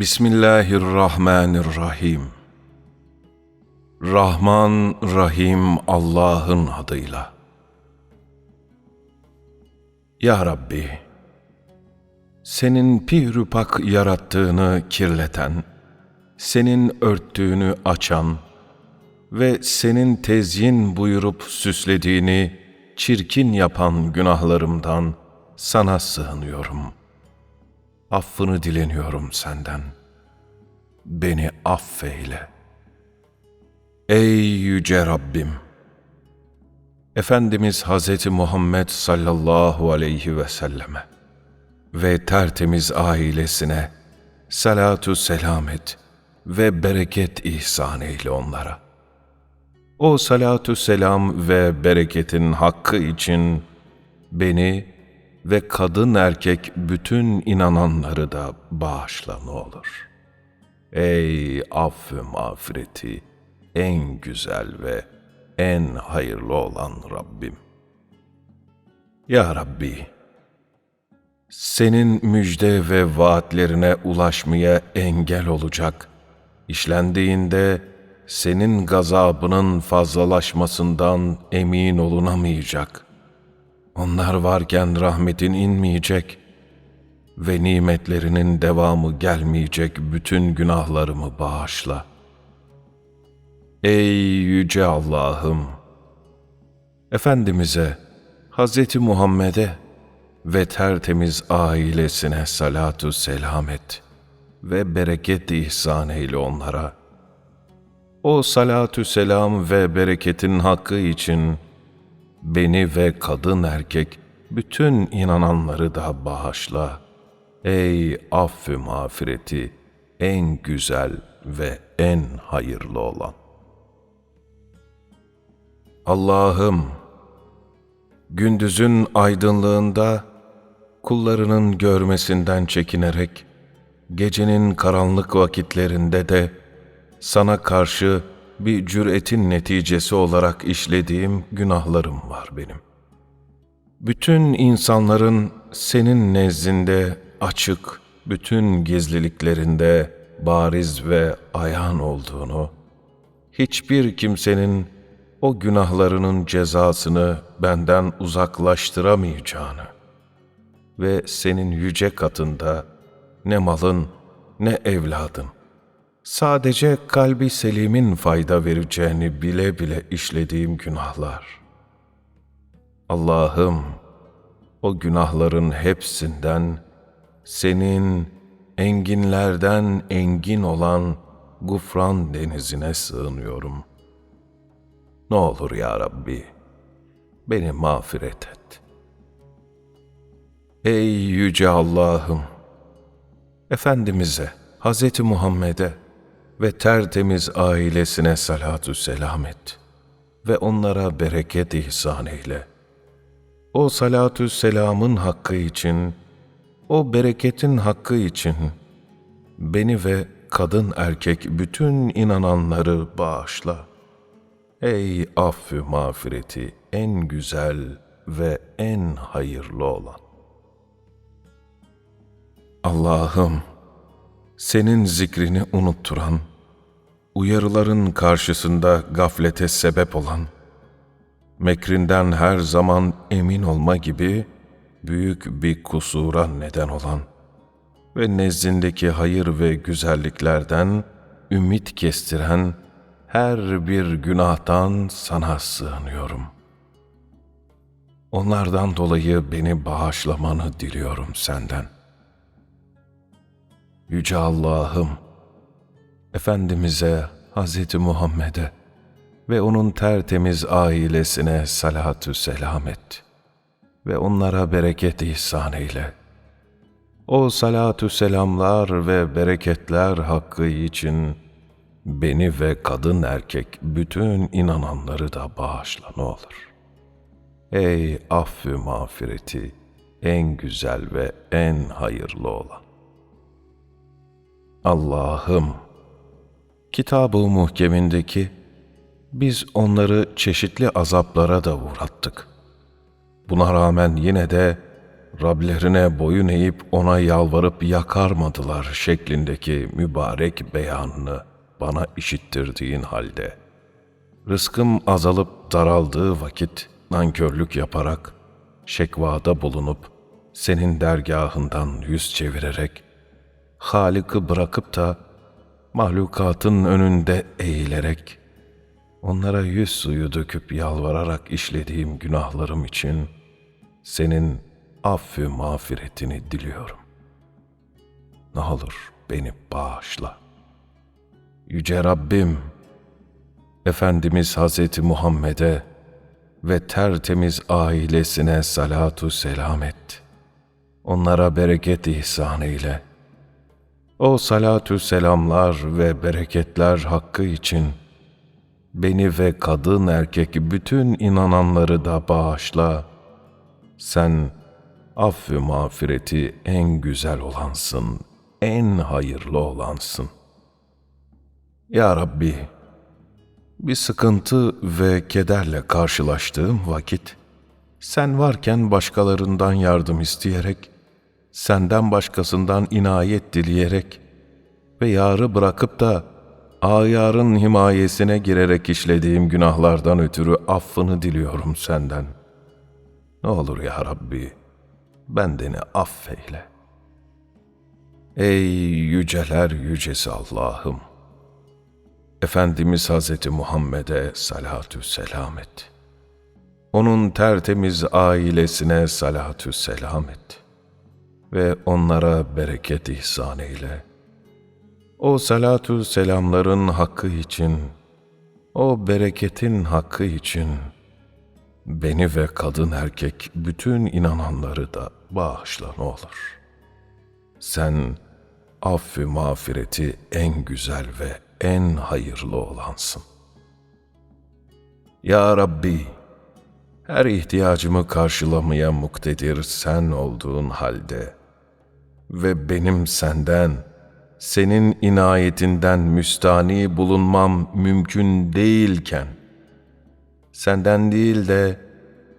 Bismillahirrahmanirrahim. Rahman, Rahim Allah'ın adıyla. Ya Rabbi, senin pihrupak yarattığını kirleten, senin örttüğünü açan ve senin tezyin buyurup süslediğini çirkin yapan günahlarımdan sana sığınıyorum. Affını dileniyorum senden. Beni affeyle. Ey yüce Rabbim! Efendimiz Hz. Muhammed sallallahu aleyhi ve selleme ve tertemiz ailesine salatu selam et ve bereket ihsan eyle onlara. O salatu selam ve bereketin hakkı için beni ve kadın erkek bütün inananları da bağışla ne olur. Ey affı mağfireti en güzel ve en hayırlı olan Rabbim. Ya Rabbi, senin müjde ve vaatlerine ulaşmaya engel olacak, işlendiğinde senin gazabının fazlalaşmasından emin olunamayacak. Onlar varken rahmetin inmeyecek ve nimetlerinin devamı gelmeyecek bütün günahlarımı bağışla. Ey yüce Allah'ım! Efendimiz'e, Hz. Muhammed'e ve tertemiz ailesine salatu selam et ve bereket ihsan eyle onlara. O salatü selam ve bereketin hakkı için beni ve kadın erkek bütün inananları da bağışla. Ey affü mağfireti en güzel ve en hayırlı olan. Allah'ım, gündüzün aydınlığında kullarının görmesinden çekinerek, gecenin karanlık vakitlerinde de sana karşı bir cüretin neticesi olarak işlediğim günahlarım var benim. Bütün insanların senin nezdinde açık, bütün gizliliklerinde bariz ve ayan olduğunu, hiçbir kimsenin o günahlarının cezasını benden uzaklaştıramayacağını ve senin yüce katında ne malın ne evladın, sadece kalbi selimin fayda vereceğini bile bile işlediğim günahlar. Allah'ım, o günahların hepsinden senin enginlerden engin olan gufran denizine sığınıyorum. Ne olur ya Rabbi, beni mağfiret et. Ey yüce Allah'ım, Efendimiz'e, Hz. Muhammed'e ve tertemiz ailesine salatü selam et ve onlara bereket ihsan eyle. O salatü selamın hakkı için, o bereketin hakkı için beni ve kadın erkek bütün inananları bağışla. Ey affü mağfireti en güzel ve en hayırlı olan. Allah'ım, senin zikrini unutturan, uyarıların karşısında gaflete sebep olan, mekrinden her zaman emin olma gibi büyük bir kusura neden olan ve nezdindeki hayır ve güzelliklerden ümit kestiren her bir günahtan sana sığınıyorum. Onlardan dolayı beni bağışlamanı diliyorum senden. Yüce Allah'ım, Efendimiz'e, Hz. Muhammed'e ve onun tertemiz ailesine salatü selam et ve onlara bereket ihsan eyle. O salatü selamlar ve bereketler hakkı için beni ve kadın erkek bütün inananları da bağışla ne olur. Ey affü mağfireti en güzel ve en hayırlı olan. Allah'ım, kitab-ı muhkemindeki biz onları çeşitli azaplara da uğrattık. Buna rağmen yine de Rablerine boyun eğip ona yalvarıp yakarmadılar şeklindeki mübarek beyanını bana işittirdiğin halde, rızkım azalıp daraldığı vakit nankörlük yaparak, şekvada bulunup, senin dergahından yüz çevirerek, Halık'ı bırakıp da mahlukatın önünde eğilerek, onlara yüz suyu döküp yalvararak işlediğim günahlarım için senin affü mağfiretini diliyorum. Ne olur beni bağışla. Yüce Rabbim, Efendimiz Hazreti Muhammed'e ve tertemiz ailesine salatu selam et. Onlara bereket ihsan eyle. O salatü selamlar ve bereketler hakkı için beni ve kadın erkek bütün inananları da bağışla. Sen affü mağfireti en güzel olansın, en hayırlı olansın. Ya Rabbi, bir sıkıntı ve kederle karşılaştığım vakit, sen varken başkalarından yardım isteyerek, senden başkasından inayet dileyerek ve yarı bırakıp da ayarın himayesine girerek işlediğim günahlardan ötürü affını diliyorum senden. Ne olur ya Rabbi, bendeni affeyle. Ey yüceler yücesi Allah'ım! Efendimiz Hazreti Muhammed'e salatü selam et. Onun tertemiz ailesine salatü selam et. Ve onlara bereket ihsan eyle. O salatü selamların hakkı için, o bereketin hakkı için, beni ve kadın erkek bütün inananları da bağışla ne olur. Sen affü mağfireti en güzel ve en hayırlı olansın. Ya Rabbi, her ihtiyacımı karşılamaya muktedir sen olduğun halde ve benim senden, senin inayetinden müstani bulunmam mümkün değilken, senden değil de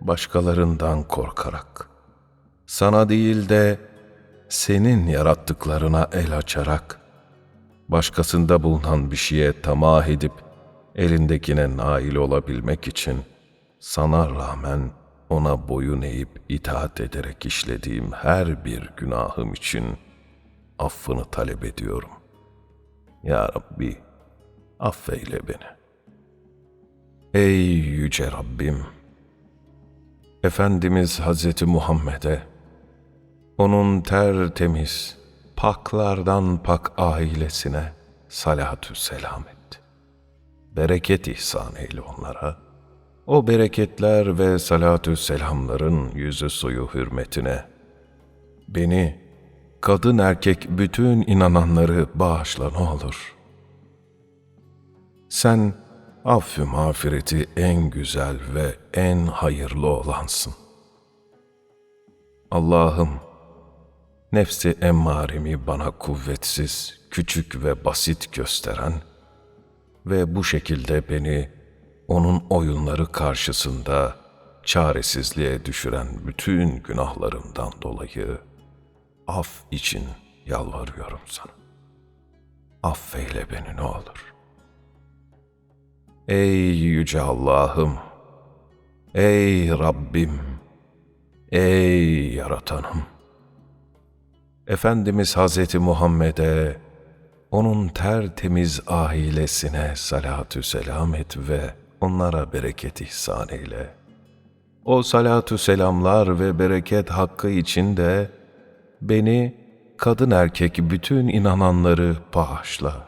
başkalarından korkarak, sana değil de senin yarattıklarına el açarak, başkasında bulunan bir şeye tamah edip elindekine nail olabilmek için sana rağmen ona boyun eğip itaat ederek işlediğim her bir günahım için affını talep ediyorum. Ya Rabbi, affeyle beni. Ey yüce Rabbim! Efendimiz Hazreti Muhammed'e, onun tertemiz, paklardan pak ailesine salatü selam et. Bereket ihsan eyle onlara. O bereketler ve salatü selamların yüzü suyu hürmetine beni, kadın erkek bütün inananları bağışla ne olur. Sen affü mağfireti en güzel ve en hayırlı olansın. Allah'ım, nefsi emmaremi bana kuvvetsiz, küçük ve basit gösteren ve bu şekilde beni onun oyunları karşısında çaresizliğe düşüren bütün günahlarımdan dolayı af için yalvarıyorum sana. Affeyle beni ne olur. Ey yüce Allah'ım, ey Rabbim, ey yaratanım. Efendimiz Hazreti Muhammed'e, onun tertemiz ailesine salatü selam et ve onlara bereket ihsan eyle. O salatü selamlar ve bereket hakkı içinde beni, kadın erkek bütün inananları bağışla.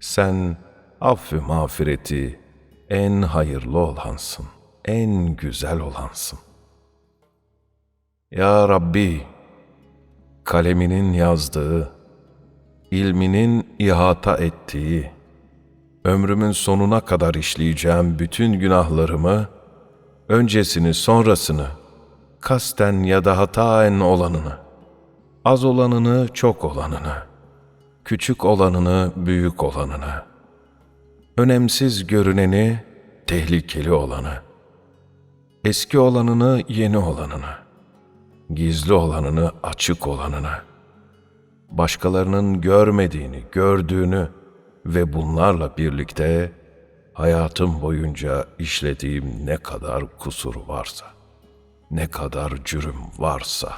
Sen affü mağfireti en hayırlı olansın, en güzel olansın. Ya Rabbi, kaleminin yazdığı, ilminin ihata ettiği, ömrümün sonuna kadar işleyeceğim bütün günahlarımı, öncesini sonrasını, kasten ya da hataen olanını, az olanını çok olanını, küçük olanını büyük olanını, önemsiz görüneni tehlikeli olanı, eski olanını yeni olanını, gizli olanını açık olanına, başkalarının görmediğini gördüğünü ve bunlarla birlikte hayatım boyunca işlediğim ne kadar kusur varsa, ne kadar cürüm varsa,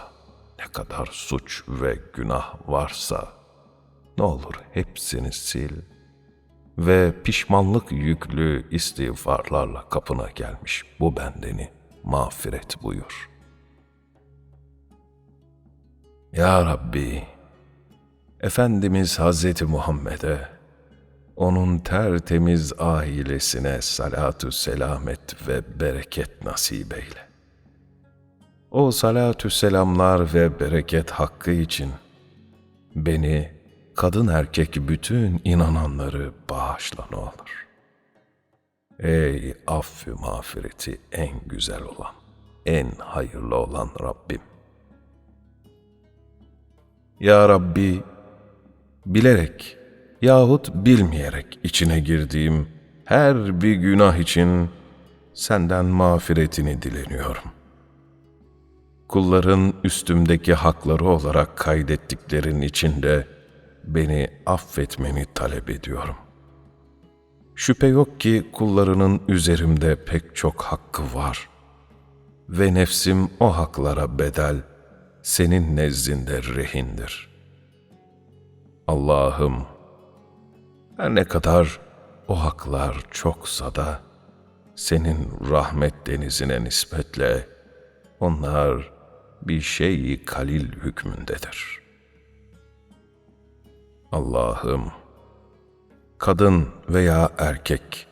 ne kadar suç ve günah varsa, ne olur hepsini sil ve pişmanlık yüklü istiğfarlarla kapına gelmiş bu bendeni mağfiret buyur. Ya Rabbi, Efendimiz Hazreti Muhammed'e, onun tertemiz ailesine salatü selamet ve bereket nasip eyle. O salatü selamlar ve bereket hakkı için beni, kadın erkek bütün inananları bağışla olur. Ey affü mağfireti en güzel olan, en hayırlı olan Rabbim. Ya Rabbi, bilerek yahut bilmeyerek içine girdiğim her bir günah için senden mağfiretini dileniyorum. Kulların üstümdeki hakları olarak kaydettiklerin içinde beni affetmeni talep ediyorum. Şüphe yok ki kullarının üzerimde pek çok hakkı var ve nefsim o haklara bedel, senin nezdinde rehindir. Allah'ım, her ne kadar o haklar çoksa da, senin rahmet denizine nispetle onlar bir şeyi kalil hükmündedir. Allah'ım, kadın veya erkek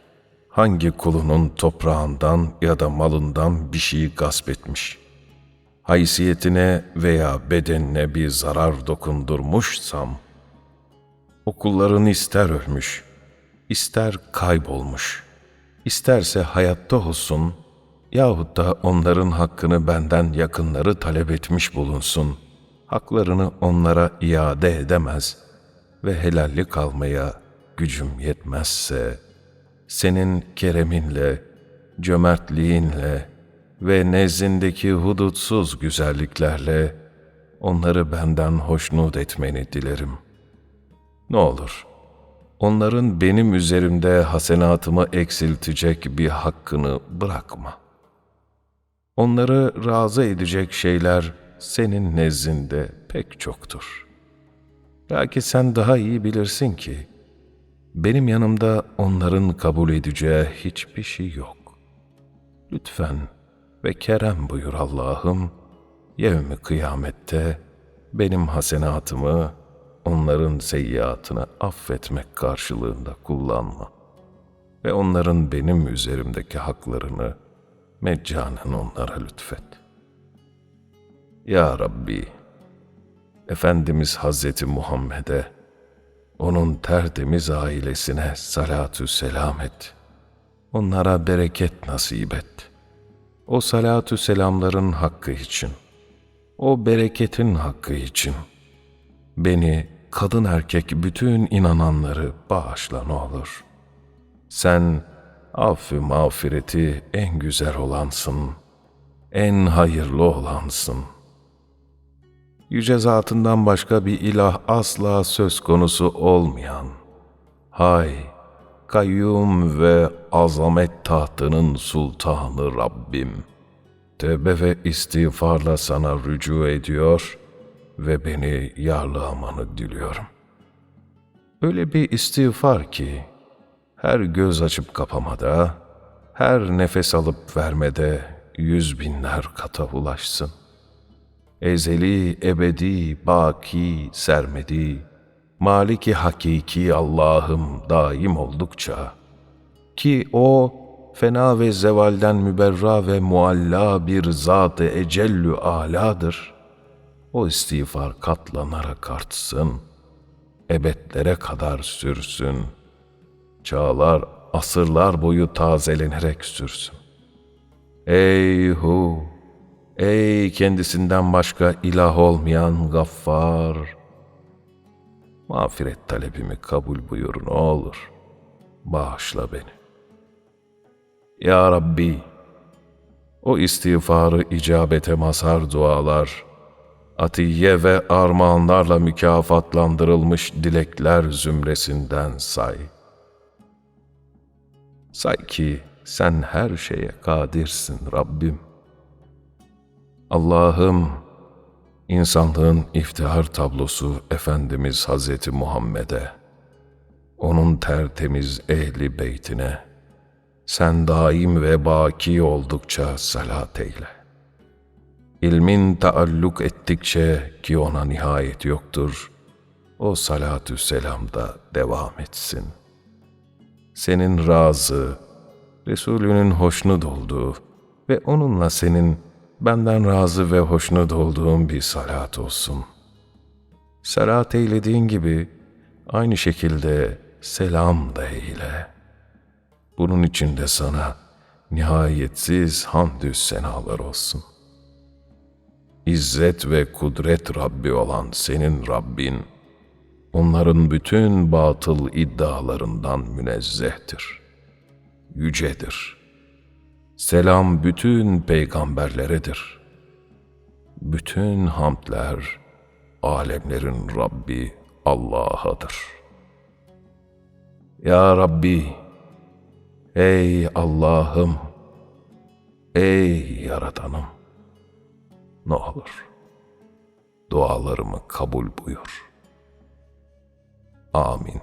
hangi kulunun toprağından ya da malından bir şeyi gasp etmiş, haysiyetine veya bedenine bir zarar dokundurmuşsam, o kulların ister ölmüş, ister kaybolmuş, isterse hayatta olsun yahut da onların hakkını benden yakınları talep etmiş bulunsun, haklarını onlara iade edemez ve helallik almaya gücüm yetmezse, senin kereminle, cömertliğinle ve nezdindeki hudutsuz güzelliklerle onları benden hoşnut etmeni dilerim. Ne olur, onların benim üzerimde hasenatımı eksiltecek bir hakkını bırakma. Onları razı edecek şeyler senin nezdinde pek çoktur. Belki sen daha iyi bilirsin ki, benim yanımda onların kabul edeceği hiçbir şey yok. Lütfen ve kerem buyur Allah'ım, yevmi kıyamette benim hasenatımı onların seyyiatını affetmek karşılığında kullanma ve onların benim üzerimdeki haklarını meccanen onlara lütfet. Ya Rabbi, Efendimiz Hazreti Muhammed'e, onun tertemiz ailesine salatü selam et. Onlara bereket nasip et. O salatü selamların hakkı için, o bereketin hakkı için, beni, kadın erkek bütün inananları bağışla ne olur. Sen, affı mağfireti en güzel olansın, en hayırlı olansın. Yüce zatından başka bir ilah asla söz konusu olmayan, hay, kayyum ve azamet tahtının sultanı Rabbim, tevbe ve istiğfarla sana rücu ediyor ve beni yarlamanı diliyorum. Öyle bir istiğfar ki, her göz açıp kapamada, her nefes alıp vermede yüz binler kata ulaşsın. Ezeli, ebedi, baki, sermedi, maliki hakiki Allah'ım daim oldukça, ki O, fena ve zevalden müberra ve mualla bir zat-ı ecellü aladır. O istiğfar katlanarak artsın, ebedlere kadar sürsün.'' çağlar, asırlar boyu tazelenerek sürsün. Ey hu, ey kendisinden başka ilah olmayan gaffar, mağfiret talebimi kabul buyur ne olur, bağışla beni. Ya Rabbi, o istiğfarı icabete mazhar dualar atiye ve armağanlarla mükafatlandırılmış dilekler zümresinden say. Say ki sen her şeye kadirsin Rabbim. Allah'ım, insanlığın iftihar tablosu Efendimiz Hazreti Muhammed'e, onun tertemiz ehli beytine, sen daim ve baki oldukça salat eyle. İlmin taalluk ettikçe ki ona nihayet yoktur, o salatü selamda devam etsin. Senin razı, Resulünün hoşnut olduğu ve onunla senin benden razı ve hoşnut olduğun bir salat olsun. Salat eylediğin gibi aynı şekilde selam da eyle. Bunun için de sana nihayetsiz hamdü senalar olsun. İzzet ve kudret Rabbi olan senin Rabbin, onların bütün batıl iddialarından münezzehtir, yücedir. Selam bütün peygamberleredir. Bütün hamdler alemlerin Rabbi Allah'adır. Ya Rabbi, ey Allah'ım, ey Yaradanım, ne olur dualarımı kabul buyur. Amin.